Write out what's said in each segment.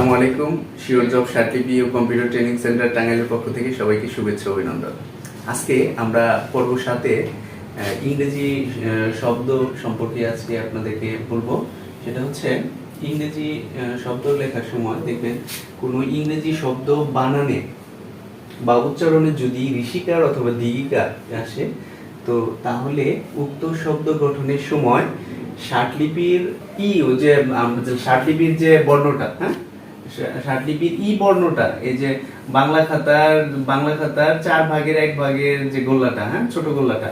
আসসালামু আলাইকুম, sure job certified ও কম্পিউটার ট্রেনিং সেন্টার টাঙ্গাইলের পক্ষ থেকে সবাইকে শুভেচ্ছা অভিনন্দন। আজকে আমরা পর্ব সাথে ইংরেজি শব্দ সম্পর্কে আজকে আপনাদেরকে বলব। সেটা হচ্ছে, ইংরেজি শব্দ লেখার সময় দেখবেন কোনো ইংরেজি শব্দ বানানে বা উচ্চারণে যদি ঋষিকার অথবা দীঘিকার আসে, তো তাহলে উক্ত শব্দ গঠনের সময় ষাটলিপির ই ও যে ষাটলিপির যে বর্ণটা হ্যাঁ? ষাটলিপির ই বর্ণটা, এই যে বাংলা খাতার বাংলা খাতার চার ভাগের এক ভাগের যে গোল্লাটা হ্যাঁ ছোট গোল্লাটা,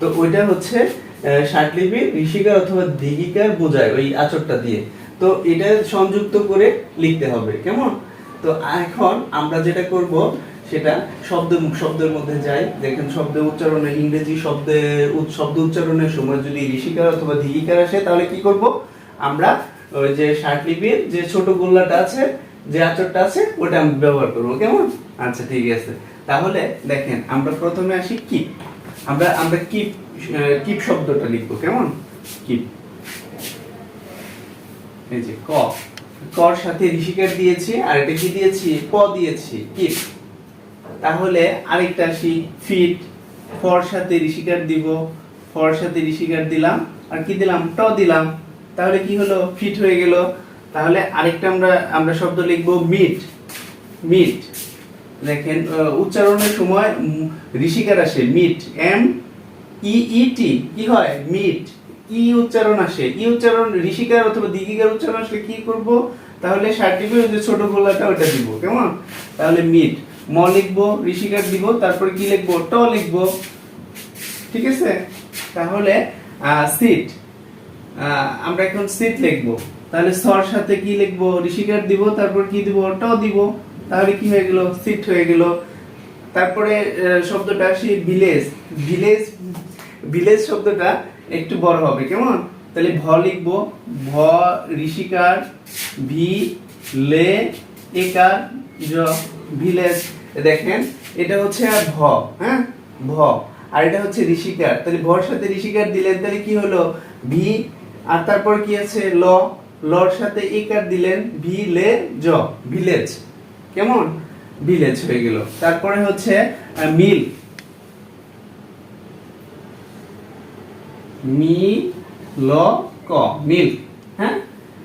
তো ওইটা হচ্ছে ষাটলিপির ঋষিকার অথবা দীঘিকার বোঝায় ওই আচরটা দিয়ে, তো এটা সংযুক্ত করে লিখতে হবে, কেমন? তো এখন আমরা যেটা করব, সেটা শব্দ মুখ শব্দের মধ্যে যাই, দেখেন শব্দ উচ্চারণে, ইংরেজি শব্দে শব্দ উচ্চারণের সময় যদি ঋষিকার অথবা দীঘিকার আসে, তাহলে কি করব? আমরা ওই যে ষাটলিপির যে ছোট গোল্লাটা আছে যে আচরটা আছে ওটা আমি ব্যবহার করব। কেমন? আচ্ছা ঠিক আছে। তাহলে দেখেন, আমরা প্রথমে আসি কিপ আমরা আমরা কিপ কিপ শব্দটা লিখব, কেমন? কিপ এই যে ক। কর সাথে ঋষিকার দিয়েছি, আর এটা কি দিয়েছি? প দিয়েছি কিপ তাহলে আরেকটা আসি ফিট ফর সাথে ঋষিকার দিব, ফর সাথে ঋষিকার দিলাম, আর কি দিলাম? ট দিলাম। তাহলে কি হলো? ফিট হয়ে গেল। তাহলে আরেকটা আমরা আমরা শব্দ লিখব মিট মিট। দেখেন উচ্চারণের সময় ঋষিকার আসে, মিট, এম, ই ই, টি, কি হয়? মিট। ই উচ্চারণ আসে। ই উচ্চারণ ঋষিকার অথবা দীঘিকার উচ্চারণ আসলে কি করব? তাহলে সার্টিফিকেট যে ছোট গোলাটা ওটা দিব, কেমন? তাহলে মিট। ম লিখব, ঋষিকার দিব, তারপরে কি লিখব? ট লিখব। ঠিক আছে? তাহলে সিট। আমরা এখন সিট লিখব। তাহলে সর সাথে কি লিখব? ঋষিকার দিব, তারপর কি দিব? ট দিব। তাহলে কি হয়ে গেল? সিট হয়ে গেল। তারপরে শব্দটা আসি ভিলেজ। ভিলেজ ভিলেজ শব্দটা একটু বড় হবে, কেমন? তাহলে ভ লিখব। ভ, ঋষিকার, ভি, লে, একার, জ, ভিলেজ। দেখেন, এটা হচ্ছে আর ভ হ্যাঁ? ভ। আর এটা হচ্ছে ঋষিকার। তাহলে ভর সাথে ঋষিকার দিলেন, তাহলে কি হলো? ভি, আর তারপর কি আছে? ল। লর সাথে একার দিলেন? ভি লে জ, ভিলেজ। কেমন? ভিলেজ হয়ে গেল। তারপরে হচ্ছে মিল। মি ল ক মিল। হ্যাঁ?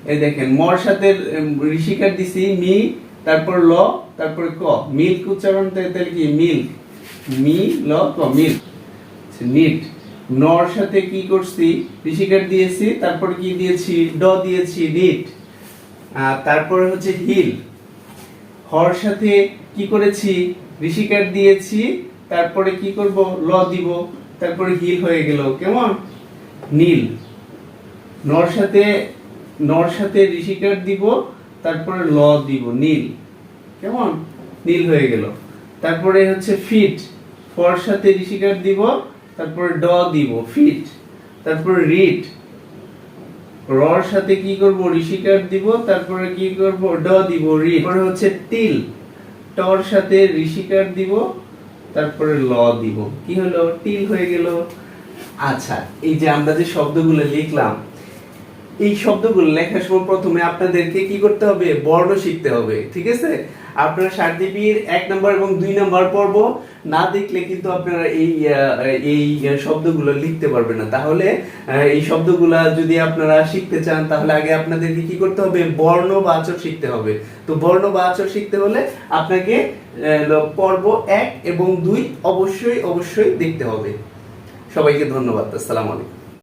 এই দেখেন, মর সাথে ঋষিকার দিছি, মি, তারপর ল, তারপর ক। মিল্ক উচ্চারণ তাহলে কি? মিল। মি ল ক মিল নিট। নর সাথে কি করছি? ঋষিকার দিয়েছি, তারপর কি দিয়েছি? ড দিয়েছি নিট তারপরে হচ্ছে হিল। হর সাথে কি করেছি? ঋষিকার দিয়েছি, তারপরে কি করব? ল দিব, তারপরে হিল হয়ে গেল। কেমন? নীল। নর সাথে নর সাথে ঋষিকার দিব, তারপরে ল দিব, নীল। কেমন? নীল হয়ে গেল। তারপরে হচ্ছে ফিট। ফর সাথে ঋষিকার দিব তারপরে ড দিব ফিট তারপরে রিট রর সাথে কি করব? ঋষিকার দিব, তারপরে কি করব? ড দিব রি তারপরে হচ্ছে টিল টর সাথে ঋষিকার দিব, তারপরে ল দিব। কি হলো? টিল হয়ে গেল। আচ্ছা এই যে আমরা যে শব্দগুলো লিখলাম, এই শব্দগুলো লেখার সময় প্রথমে আপনাদেরকে কি করতে হবে? বর্ণ শিখতে হবে, ঠিক আছে? আপনারা সার্টিফির এক নম্বর এবং দুই নম্বর পর্ব না দেখলে কিন্তু আপনারা এই এই শব্দগুলো লিখতে পারবেন না। তাহলে এই শব্দগুলো যদি আপনারা শিখতে চান, তাহলে আগে আপনাদেরকে কি করতে হবে? বর্ণ বা আচর শিখতে হবে। তো বর্ণ বা আচর শিখতে হলে আপনাকে পর্ব এক এবং দুই অবশ্যই অবশ্যই দেখতে হবে। সবাইকে ধন্যবাদ। আসসালামু আলাইকুম।